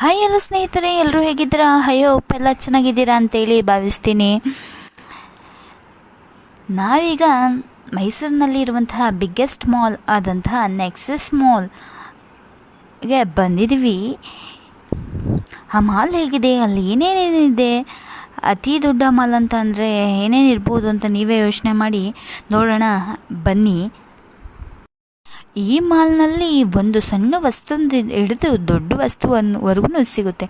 Hi ಎಲ್ಲ ಸ್ನೇಹಿತರೆ ಎಲ್ಲರೂ ಹೇಗಿದ್ದೀರಾ? ಅಯ್ಯೋ ಎಲ್ಲ ಚೆನ್ನಾಗಿದ್ದೀರಾ ಅಂತೇಳಿ ಭಾವಿಸ್ತೀನಿ. ನಾವೀಗ ಮೈಸೂರಿನಲ್ಲಿ ಇರುವಂತಹ ಬಿಗ್ಗೆಸ್ಟ್ ಮಾಲ್ ಆದಂತಹ ನೆಕ್ಸಸ್ ಮಾಲ್ಗೆ ಬಂದಿದ್ವಿ ಆ ಮಾಲ್ ಹೇಗಿದೆ? ಅಲ್ಲಿ ಏನೇನೇನಿದೆ ಅತಿ ದೊಡ್ಡ ಮಾಲ್ ಅಂತ ಅಂದರೆ ಏನೇನಿರ್ಬೋದು ಅಂತ ನೀವೇ ಯೋಚನೆ ಮಾಡಿ ನೋಡೋಣ. ಬನ್ನಿ. ಈ ಮಾಲ್ನಲ್ಲಿ ಒಂದು ಸಣ್ಣ ವಸ್ತುಂದ ಹಿಡಿದು ದೊಡ್ಡ ವಸ್ತುವನ್ನುವರೆಗೂ ಸಿಗುತ್ತೆ.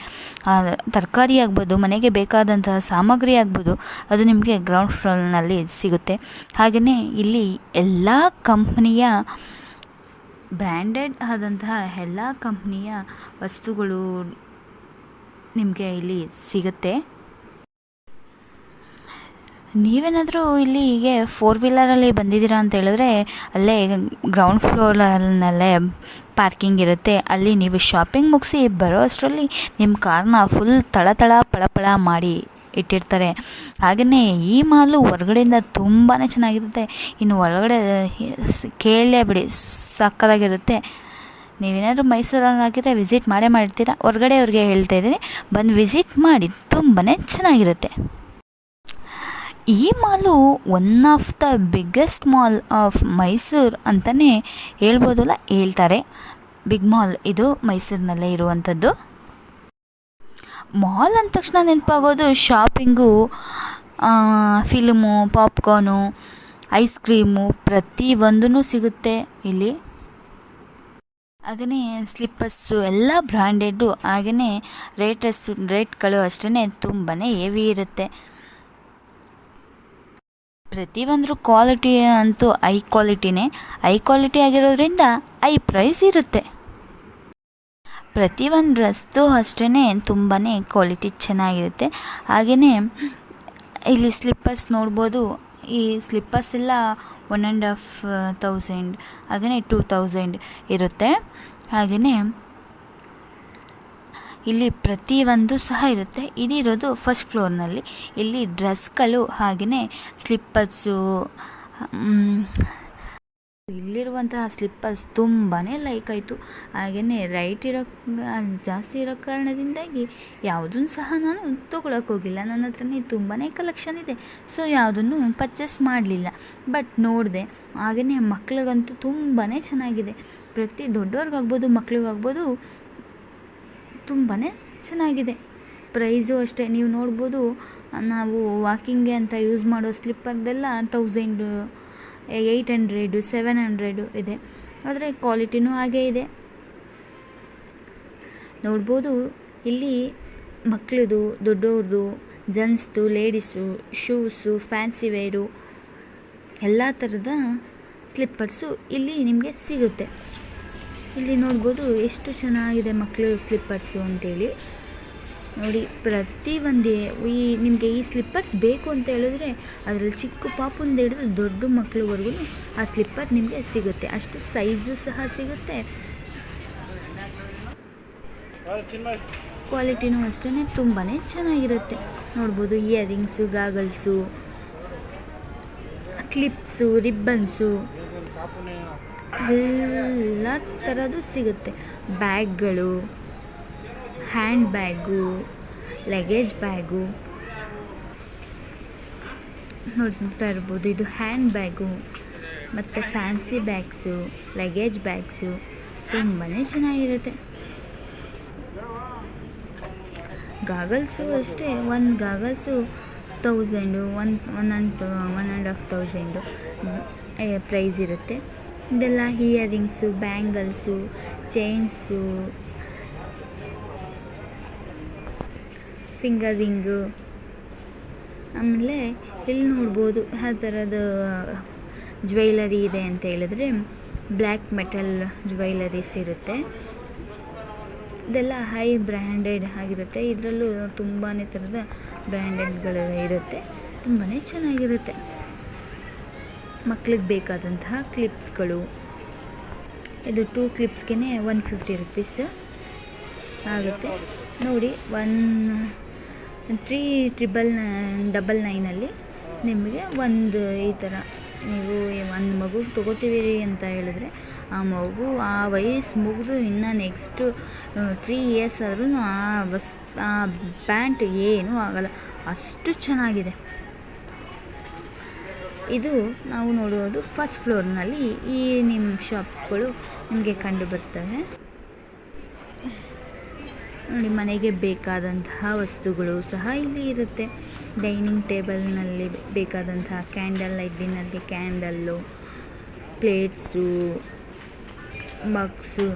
ತರಕಾರಿ ಆಗ್ಬೋದು, ಮನೆಗೆ ಬೇಕಾದಂತಹ ಸಾಮಗ್ರಿ ಆಗ್ಬೋದು, ಅದು ನಿಮಗೆ ಗ್ರೌಂಡ್ ಫ್ಲೋರ್ನಲ್ಲಿ ಸಿಗುತ್ತೆ. ಹಾಗೆಯೇ ಇಲ್ಲಿ ಎಲ್ಲ ಕಂಪ್ನಿಯ ಬ್ರ್ಯಾಂಡೆಡ್ ಆದಂತಹ ಎಲ್ಲ ಕಂಪ್ನಿಯ ವಸ್ತುಗಳು ನಿಮಗೆ ಇಲ್ಲಿ ಸಿಗುತ್ತೆ. ನೀವೇನಾದರೂ ಇಲ್ಲಿ ಹೀಗೆ ಫೋರ್ ವೀಲರಲ್ಲಿ ಬಂದಿದ್ದೀರಾ ಅಂತ ಹೇಳಿದ್ರೆ ಅಲ್ಲೇ ಗ್ರೌಂಡ್ ಫ್ಲೋರ್ನಲ್ಲೇ ಪಾರ್ಕಿಂಗ್ ಇರುತ್ತೆ. ಅಲ್ಲಿ ನೀವು ಶಾಪಿಂಗ್ ಮುಗಿಸಿ ಬರೋ ಅಷ್ಟರಲ್ಲಿ ನಿಮ್ಮ ಕಾರ್ನ ಫುಲ್ ತಳ ಪಳಪಳ ಮಾಡಿ ಇಟ್ಟಿರ್ತಾರೆ. ಹಾಗೆಯೇ ಈ ಮಾಲು ಹೊರಗಡೆಯಿಂದ ತುಂಬಾ ಚೆನ್ನಾಗಿರುತ್ತೆ. ಇನ್ನು ಒಳಗಡೆ ಕೇಳಲೇ ಬಿಡಿ ಸಕ್ಕದಾಗಿರುತ್ತೆ ನೀವೇನಾದರೂ ಮೈಸೂರಲ್ಲಾಗಿದ್ದರೆ ವಿಸಿಟ್ ಮಾಡೇ ಮಾಡ್ತೀರಾ? ಹೊರಗಡೆ ಅವ್ರಿಗೆ ಹೇಳ್ತಾ ಇದ್ದೀನಿ, ಬಂದು ವಿಸಿಟ್ ಮಾಡಿ ತುಂಬಾ ಚೆನ್ನಾಗಿರುತ್ತೆ. ಈ mall one of the biggest mall of Mysuru ಅಂತಲೇ ಹೇಳ್ಬೋದಲ್ಲ? ಹೇಳ್ತಾರೆ. ಬಿಗ್ ಮಾಲ್ ಇದು ಮೈಸೂರಿನಲ್ಲೇ ಇರುವಂಥದ್ದು. ಮಾಲ್ ಅಂದ ತಕ್ಷಣ ನೆನಪಾಗೋದು shopping film popcorn ice cream ಪ್ರತಿಯೊಂದೂ ಸಿಗುತ್ತೆ ಇಲ್ಲಿ. ಹಾಗೆಯೇ ಸ್ಲಿಪ್ಪರ್ಸು ಎಲ್ಲ ಬ್ರ್ಯಾಂಡೆಡ್ಡು ಹಾಗೆಯೇ ರೇಟಸ್ ರೇಟ್ಗಳು ಅಷ್ಟೇ ತುಂಬಾ ಹೆವಿ ಇರುತ್ತೆ. ಪ್ರತಿಯೊಂದ್ರ ಕ್ವಾಲಿಟಿ ಅಂತೂ ಐ ಕ್ವಾಲಿಟಿನೇ ಐ ಕ್ವಾಲಿಟಿ ಆಗಿರೋದ್ರಿಂದ ಐ ಪ್ರೈಸ್ ಇರುತ್ತೆ. ಪ್ರತಿಯೊಂದು ಡ್ರೆಸ್ದು ಅಷ್ಟೇ ತುಂಬಾ ಕ್ವಾಲಿಟಿ ಚೆನ್ನಾಗಿರುತ್ತೆ. ಹಾಗೆಯೇ ಇಲ್ಲಿ ಸ್ಲಿಪ್ಪರ್ಸ್ ನೋಡ್ಬೋದು. ಈ ಸ್ಲಿಪ್ಪರ್ಸ್ ಎಲ್ಲ ಒನ್ ಆ್ಯಂಡ್ ಹಾಫ್ ತೌಸಂಡ್ ಹಾಗೆಯೇ ಟೂ ತೌಸಂಡ್ ಇರುತ್ತೆ. ಹಾಗೆಯೇ ಇಲ್ಲಿ ಪ್ರತಿಯೊಂದು ಸಹ ಇರುತ್ತೆ. ಇದಿರೋದು ಫಸ್ಟ್ ಫ್ಲೋರ್ನಲ್ಲಿ ಇಲ್ಲಿ ಡ್ರೆಸ್ಗಳು ಹಾಗೆಯೇ ಸ್ಲಿಪ್ಪರ್ಸು ಇಲ್ಲಿರುವಂತಹ ಸ್ಲಿಪ್ಪರ್ಸ್ ತುಂಬಾ ಲೈಕ್ ಆಯಿತು. ಹಾಗೆಯೇ ರೈಟ್ ಇರೋ, ಜಾಸ್ತಿ ಇರೋ ಕಾರಣದಿಂದಾಗಿ ಯಾವುದನ್ನು ಸಹ ನಾನು ತೊಗೊಳಕ್ಕೆ ಹೋಗಿಲ್ಲ. ನನ್ನ ಹತ್ರನೇ ತುಂಬಾ ಕಲೆಕ್ಷನ್ ಇದೆ. ಸೊ ಯಾವುದನ್ನು ಪರ್ಚೇಸ್ ಮಾಡಲಿಲ್ಲ. ಬಟ್ ನೋಡಿದೆ ಹಾಗೆಯೇ ಮಕ್ಳಿಗಂತೂ ತುಂಬಾ ಚೆನ್ನಾಗಿದೆ. ಪ್ರತಿ ದೊಡ್ಡವ್ರಿಗಾಗ್ಬೋದು, ಮಕ್ಳಿಗಾಗ್ಬೋದು ತುಂಬಾ ಚೆನ್ನಾಗಿದೆ. ಪ್ರೈಸು ಅಷ್ಟೇ, ನೀವು ನೋಡ್ಬೋದು, ನಾವು ವಾಕಿಂಗ್ಗೆ ಅಂತ ಯೂಸ್ ಮಾಡೋ ಸ್ಲಿಪ್ಪರ್ದೆಲ್ಲ thousand eight hundred, seven hundred ಇದೆ. ಆದರೆ ಕ್ವಾಲಿಟಿನೂ ಹಾಗೇ ಇದೆ. ನೋಡ್ಬೋದು, ಇಲ್ಲಿ ಮಕ್ಕಳದು ದೊಡ್ಡವ್ರದ್ದು ಜೆಂಟ್ಸ್ದು, ಲೇಡೀಸು, ಶೂಸು, ಫ್ಯಾನ್ಸಿ ವೇರು, ಎಲ್ಲ ಥರದ ಸ್ಲಿಪ್ಪರ್ಸು ಇಲ್ಲಿ ನಿಮಗೆ ಸಿಗುತ್ತೆ. ಇಲ್ಲಿ ನೋಡ್ಬೋದು ಎಷ್ಟು ಚೆನ್ನಾಗಿದೆ ಮಕ್ಕಳು ಸ್ಲಿಪ್ಪರ್ಸು ಅಂತೇಳಿ. ನೋಡಿ ಪ್ರತಿಯೊಂದೇ ಈ ನಿಮಗೆ ಈ ಸ್ಲಿಪ್ಪರ್ಸ್ ಬೇಕು ಅಂತ ಹೇಳಿದ್ರೆ ಅದರಲ್ಲಿ ಚಿಕ್ಕ ಪಾಪುಂದ ಹಿಡಿದು ದೊಡ್ಡ ಮಕ್ಕಳುವರೆಗೂ ಆ ಸ್ಲಿಪ್ಪರ್ ನಿಮಗೆ ಸಿಗುತ್ತೆ. ಅಷ್ಟು ಸೈಜು ಸಹ ಸಿಗುತ್ತೆ. ಕ್ವಾಲಿಟಿನೂ ಅಷ್ಟೇ ತುಂಬಾ ಚೆನ್ನಾಗಿರುತ್ತೆ. ನೋಡ್ಬೋದು ಇಯರಿಂಗ್ಸು ಗಾಗಲ್ಸು ಕ್ಲಿಪ್ಸು ರಿಬ್ಬನ್ಸು ಎಲ್ಲ ಥರದ್ದು ಸಿಗುತ್ತೆ. ಬ್ಯಾಗ್ಗಳು, ಹ್ಯಾಂಡ್ ಬ್ಯಾಗು, ಲಗೇಜ್ ಬ್ಯಾಗು. ನೋಡ್ತಾ ಇರ್ಬೋದು. ಇದು ಹ್ಯಾಂಡ್ ಬ್ಯಾಗು, ಮತ್ತು ಫ್ಯಾನ್ಸಿ ಬ್ಯಾಗ್ಸು, ಲಗೇಜ್ ಬ್ಯಾಗ್ಸು. ತುಂಬಾ ಚೆನ್ನಾಗಿರುತ್ತೆ. ಗಾಗಲ್ಸು ಅಷ್ಟೇ, ಒಂದು goggles thousand one one and one and half thousand price ಇರುತ್ತೆ. ಇದೆಲ್ಲ earrings, bangles, chains finger ring ಆಮೇಲೆ ಇಲ್ಲಿ ನೋಡ್ಬೋದು ಆ ಥರದ ಜ್ಯುವೆಲರಿ ಇದೆ ಅಂತ ಹೇಳಿದ್ರೆ ಬ್ಲ್ಯಾಕ್ ಮೆಟಲ್ ಜ್ಯುವೆಲರೀಸ್ ಇರುತ್ತೆ. ಇದೆಲ್ಲ ಹೈ ಬ್ರ್ಯಾಂಡೆಡ್ ಆಗಿರುತ್ತೆ. ಇದರಲ್ಲೂ ತುಂಬಾ ಥರದ ಬ್ರ್ಯಾಂಡೆಡ್ಗಳು ಇರುತ್ತೆ. ತುಂಬಾ ಚೆನ್ನಾಗಿರುತ್ತೆ. ಮಕ್ಳಿಗೆ ಬೇಕಾದಂತಹ ಕ್ಲಿಪ್ಸ್ಗಳು ಇದು ಟೂ ಕ್ಲಿಪ್ಸ್ಗೆ ಒನ್ ಫಿಫ್ಟಿ ರುಪೀಸ್ ಆಗುತ್ತೆ. ನೋಡಿ ಒನ್ ತ್ರೀ ಟ್ರಿಬಲ್ ಡಬಲ್ ನೈನಲ್ಲಿ ನಿಮಗೆ ಒಂದು ಈ ಥರ ನೀವು ಒಂದು ಮಗು ತೊಗೋತೀವಿ ಅಂತ ಹೇಳಿದ್ರೆ, ಆ ಮಗು, ಆ ವಯಸ್ಸು ಮುಗಿದು ಇನ್ನು ನೆಕ್ಸ್ಟು ತ್ರೀ ಇಯರ್ಸ್ ಆದ್ರೂ ಆ ಬಸ್ ಆ ಪ್ಯಾಂಟ್ ಏನೂ ಆಗಲ್ಲ. ಅಷ್ಟು ಚೆನ್ನಾಗಿದೆ. ಇದು ನಾವು ನೋಡುವುದು ಫಸ್ಟ್ ಫ್ಲೋರ್ನಲ್ಲಿ ಈ ನಿಮ್ಮ ಶಾಪ್ಸ್ಗಳು ನಿಮಗೆ ಕಂಡು ಬರ್ತವೆ. ನೋಡಿ, ಮನೆಗೆ ಬೇಕಾದಂತಹ ವಸ್ತುಗಳು ಸಹ ಇಲ್ಲಿ ಇರುತ್ತೆ. ಡೈನಿಂಗ್ ಟೇಬಲ್ನಲ್ಲಿ ಬೇಕಾದಂತಹ ಕ್ಯಾಂಡಲ್ ಲೈಟ್ ಡಿನ್ನರ್ಗೆ ಕ್ಯಾಂಡಲ್ಲು ಪ್ಲೇಟ್ಸು ಬಾಕ್ಸು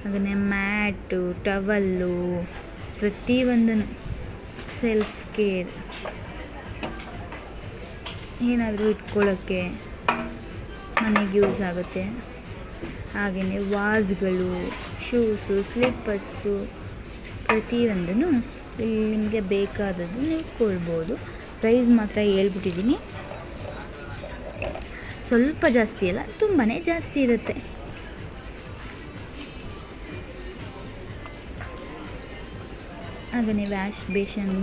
ಹಾಗೆಯೇ ಮ್ಯಾಟು ಟವಲ್ಲು ಪ್ರತಿಯೊಂದನ್ನು ಸೆಲ್ಫ್ ಕೇರ್ ಏನಾದರೂ ಇಟ್ಕೊಳ್ಳೋಕ್ಕೆ ಮನೆಗೆ ಯೂಸ್ ಆಗುತ್ತೆ. ಹಾಗೆಯೇ ವಾಸ್ಗಳು ಶೂಸು ಸ್ಲಿಪ್ಪರ್ಸು ಪ್ರತಿಯೊಂದನ್ನು ಇಲ್ಲಿ ನಿಮಗೆ ಬೇಕಾದದ್ದು ನೀವು ಕೊಡ್ಬೋದು. ಪ್ರೈಸ್ ಮಾತ್ರ ಹೇಳ್ಬಿಟ್ಟಿದ್ದೀನಿ. ಸ್ವಲ್ಪ ಜಾಸ್ತಿ ಅಲ್ಲ ತುಂಬಾ ಜಾಸ್ತಿ ಇರುತ್ತೆ. ಹಾಗೆಯೇ ವ್ಯಾಶ್ ಬೇಷನ್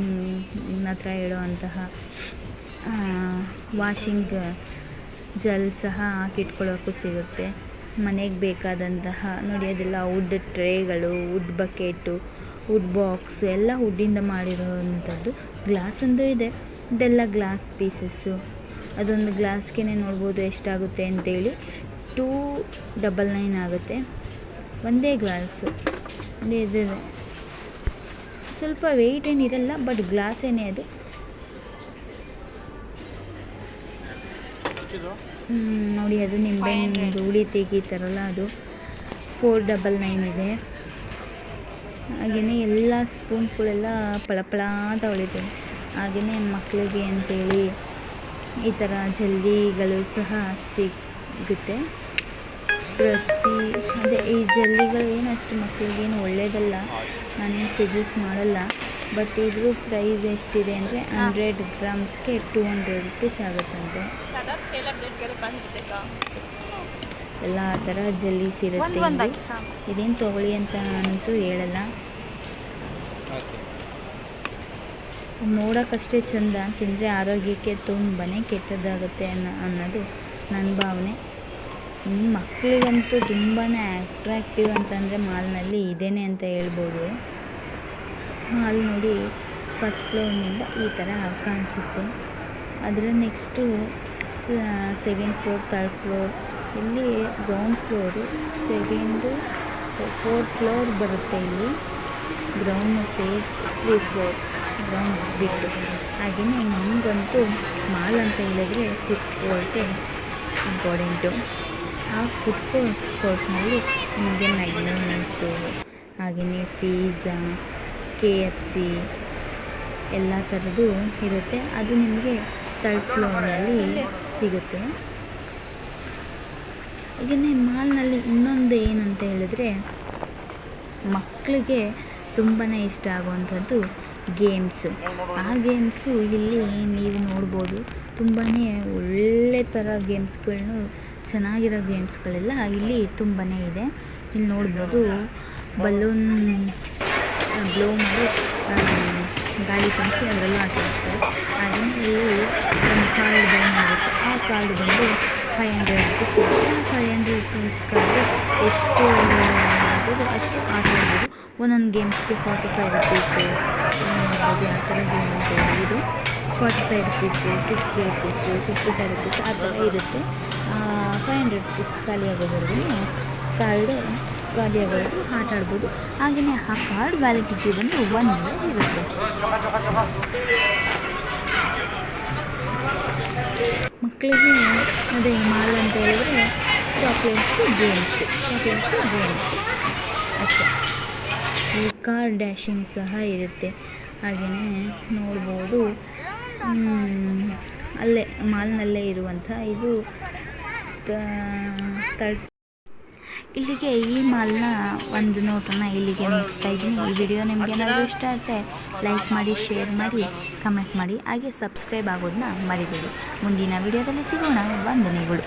ಹತ್ರ ಇಡುವಂತಹ ವಾಷಿಂಗ್ ಜಲ್ ಸಹ ಹಾಕಿಟ್ಕೊಳ್ಳೋಕ್ಕೂ ಸಿಗುತ್ತೆ. ಮನೆಗೆ ಬೇಕಾದಂತಹ, ನೋಡಿ ಅದೆಲ್ಲ ವುಡ್ ಟ್ರೇಗಳು ವುಡ್ ಬಕೆಟು ವುಡ್ ಬಾಕ್ಸ್ ಎಲ್ಲ ವುಡ್ಡಿಂದ ಮಾಡಿರೋವಂಥದ್ದು ಗ್ಲಾಸಂದು ಇದೆ. ಇದೆಲ್ಲ ಗ್ಲಾಸ್ ಪೀಸಸ್ಸು ಅದೊಂದು ಗ್ಲಾಸ್ಗೆ ನೋಡ್ಬೋದು ಎಷ್ಟಾಗುತ್ತೆ ಅಂತೇಳಿ. ಟೂ ಡಬಲ್ ನೈನ್ ಆಗುತ್ತೆ. ಒಂದೇ ಗ್ಲಾಸು ಇದು ಸ್ವಲ್ಪ ವೆಯ್ಟ್ ಏನಿರಲ್ಲ ಬಟ್ ಗ್ಲಾಸೇನೆ ಅದು. ನೋಡಿ ಅದು ನಿಂಬೆ ಹುಳಿ ತೆಗಿತಾರಲ್ಲ ಅದು. ಫೋರ್ ಡಬಲ್ ನೈನ್ ಇದೆ. ಹಾಗೆಯೇ ಎಲ್ಲ ಸ್ಪೂನ್ಸ್ಗಳೆಲ್ಲ ಪಳಪಳ ಅಂತ ಹೊಳಿತವೆ ಹಾಗೆಯೇ ಮಕ್ಕಳಿಗೆ ಅಂತೇಳಿ ಈ ಥರ ಜಲ್ಲಿಗಳು ಸಹ ಸಿಗುತ್ತೆ. ಪ್ರತಿ ಅದೇ ಈ ಜಲ್ಲಿಗಳು ಏನು ಅಷ್ಟು ಮಕ್ಕಳಿಗೇನು ಒಳ್ಳೆಯದಲ್ಲ ನಾನೇನು ಸಜೆಸ್ಟ್ ಮಾಡಲ್ಲ. ಬಟ್ ಇದ್ರ ಪ್ರೈಸ್ ಎಷ್ಟಿದೆ ಅಂದರೆ ಹಂಡ್ರೆಡ್ ಗ್ರಾಮ್ಸ್ಗೆ ಟೂ ಹಂಡ್ರೆಡ್ ರುಪೀಸ್ ಆಗುತ್ತಂತೆ. ಎಲ್ಲ ಥರ ಜಲ್ಲಿ ಇರುತ್ತೆ. ಇದೇನು ತೊಗೊಳ್ಳಿ ಅಂತ ಅಂತೂ ಹೇಳಲ್ಲ. ನೋಡೋಕ್ಕಷ್ಟೇ ಚಂದ ತಿಂದರೆ ಆರೋಗ್ಯಕ್ಕೆ ತುಂಬಾ ಕೆಟ್ಟದಾಗುತ್ತೆ ಅನ್ನೋ ಅನ್ನೋದು ನನ್ನ ಭಾವನೆ. ಮಕ್ಕಳಿಗಂತೂ ತುಂಬಾ ಅಟ್ರಾಕ್ಟಿವ್ ಅಂತಂದರೆ ಮಾಲ್ನಲ್ಲಿ ಇದೇನೆ ಅಂತ ಹೇಳ್ಬೋದು. ಮಾಲ್ ನೋಡಿ ಫಸ್ಟ್ ಫ್ಲೋರ್ನಿಂದ ಈ ಥರ ಕಾಣಿಸುತ್ತೆ. ಅದರ next second floor third floor ಇಲ್ಲಿ ground floor second fourth floor ಬರುತ್ತೆ ಇಲ್ಲಿ. ಗ್ರೌಂಡ್ ಸೇಸ್ ತ್ರೀ ಫ್ಲೋರ್ ಗ್ರೌಂಡ್ ಬಿಟ್ಟು. ಹಾಗೆಯೇ ನಮಗಂತೂ ಮಾಲ್ ಅಂತ ಹೇಳಿದ್ರೆ ಫುಡ್ ಕೋರ್ಟೇ ಇಂಪಾರ್ಟೆಂಟು ಆ ಫುಡ್ ಕೋರ್ಟ್ ಕೋರ್ಟ್ನಲ್ಲಿ ನಿಮಗೆ ಮ್ಯಾಗ್ನೋನಲ್ಸು ಹಾಗೆಯೇ ಪಿಝಾ ಕೆ ಎಫ್ ಸಿ ಎಲ್ಲ ಥರದ್ದು ಇರುತ್ತೆ. ಅದು ನಿಮಗೆ ತರ್ಡ್ ಫ್ಲೋರ್ನಲ್ಲಿ ಸಿಗುತ್ತೆ. ಹಾಗೆಯೇ ಮಾಲ್ನಲ್ಲಿ ಇನ್ನೊಂದು ಏನಂತ ಹೇಳಿದ್ರೆ ಮಕ್ಕಳಿಗೆ ತುಂಬಾ ಇಷ್ಟ ಆಗುವಂಥದ್ದು ಗೇಮ್ಸ್ ಆ ಗೇಮ್ಸು ಇಲ್ಲಿ ನೀವು ನೋಡ್ಬೋದು. ತುಂಬಾ ಒಳ್ಳೆ ಥರ ಗೇಮ್ಸ್ಗಳನ್ನು ಚೆನ್ನಾಗಿರೋ ಗೇಮ್ಸ್ಗಳೆಲ್ಲ ಇಲ್ಲಿ ತುಂಬಾ ಇದೆ. ಇಲ್ಲಿ ನೋಡ್ಬೋದು ಬಲೂನ್ ಬ್ಲೋ ಮಾಡಿ ಗಾಳಿ ತುಂಬಿಸಿ ಅದರಲ್ಲೂ ಆಟ ಹಾಗೆಯೇ ಇಲ್ಲಿ ಒಂದು ಕಾರ್ಡ್ ಬಂದು ಆಗುತ್ತೆ. ಆ ಕಾರ್ಡ್ ಬಂದು ಫೈವ್ ಹಂಡ್ರೆಡ್ ರುಪೀಸ್ ಇರುತ್ತೆ ಫೈವ್ ಹಂಡ್ರೆಡ್ ರುಪೀಸ್ ಕಾರ್ಡ್ ಎಷ್ಟು ಆಗ್ಬೋದು ಅಷ್ಟು ಆಟ ಆಡ್ಬೋದು. ಒಂದೊಂದು ಗೇಮ್ಸ್ಗೆ ಫಾರ್ಟಿ ಫೈವ್ ರುಪೀಸು ಅದೇ ಆ ಥರ ಗೇಮ್ ಅಂತ ಹೇಳ್ಬೋದು. Forty five rupees sixty rupees sixty five rupees ಆ ಥರ ಇರುತ್ತೆ. ಫೈವ್ ಹಂಡ್ರೆಡ್ ರುಪೀಸ್ ಖಾಲಿ ಆಗೋವರೆಗೂ ಕಾರ್ಡು ಖಾಲಿ ಆಗೋವರೆಗೂ ಆಟ ಆಡ್ಬೋದು. ಹಾಗೆಯೇ ಆ ಕಾರ್ಡ್ ವ್ಯಾಲಿಡಿಟಿ ಬಂದು ಒನ್ ಇಯರ್ ಇರುತ್ತೆ. ಮಕ್ಕಳಿಗೆ ಅದೇ ಮಾಲ್ ಅಂತ ಹೇಳಿದ್ರೆ ಚಾಕ್ಲೇಟ್ಸು ಗೇಮ್ಸ್ ಚಾಕ್ಲೇಟ್ಸು ಗೇಮ್ಸ್ ಅಷ್ಟೇ. ಈ ಕಾರ್ ಡ್ಯಾಶಿಂಗ್ ಸಹ ಇರುತ್ತೆ. ಹಾಗೆಯೇ ನೋಡ್ಬೋದು. ಅಲ್ಲೇ ಮಾಲ್ನಲ್ಲೇ ಇರುವಂಥ ಇದು ತರ್ಡ್ ಇಲ್ಲಿಗೆ ಈ ಮಾಲ್ನ ಒಂದು ನೋಟನ ಇಲ್ಲಿಗೆ ಮುಗಿಸ್ತಾ ಇದ್ದೀನಿ. ಈ ವಿಡಿಯೋ ನಿಮ್ಗೆ ಏನಾದರೂ ಇಷ್ಟ ಆದರೆ ಲೈಕ್ ಮಾಡಿ ಶೇರ್ ಮಾಡಿ ಕಮೆಂಟ್ ಮಾಡಿ ಹಾಗೆ ಸಬ್ಸ್ಕ್ರೈಬ್ ಆಗೋದನ್ನ ಮರಿಬೇಡಿ. ಮುಂದಿನ ವಿಡಿಯೋದಲ್ಲಿ ಸಿಗೋಣ. ವಂದನೆಗಳು.